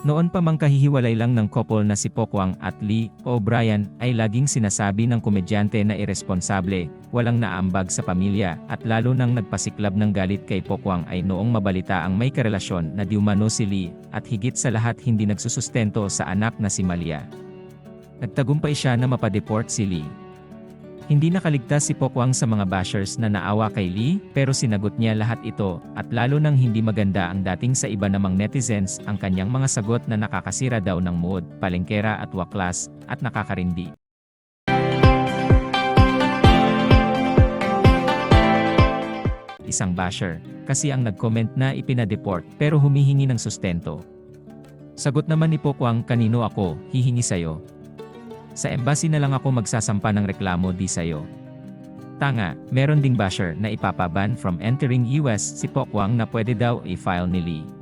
Noon pa mang kahihiwalay lang ng couple na si Pokwang at Lee O'Brien ay laging sinasabi ng komedyante na irresponsable, walang naambag sa pamilya, at lalo nang nagpasiklab ng galit kay Pokwang ay noong mabalita ang may karelasyon na diumano si Lee, at higit sa lahat hindi nagsusustento sa anak na si Malia. Nagtagumpay siya na mapadeport si Lee. Hindi nakaligtas si Pokwang sa mga bashers na naawa kay Lee, pero sinagot niya lahat ito, at lalo nang hindi maganda ang dating sa iba namang netizens, ang kanyang mga sagot na nakakasira daw ng mood, palengkera at waklas, at nakakarindi. Isang basher, kasi ang nag-comment na ipinadeport, pero humihingi ng sustento. Sagot naman ni Pokwang, kanino ako, hihingi sayo. Sa embassy na lang ako magsasampa ng reklamo di sayo. Tanga, meron ding basher na ipapaban from entering US si Pokwang na pwede daw i-file ni Lee.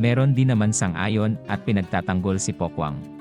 Meron din naman sang-ayon at pinagtatanggol si Pokwang.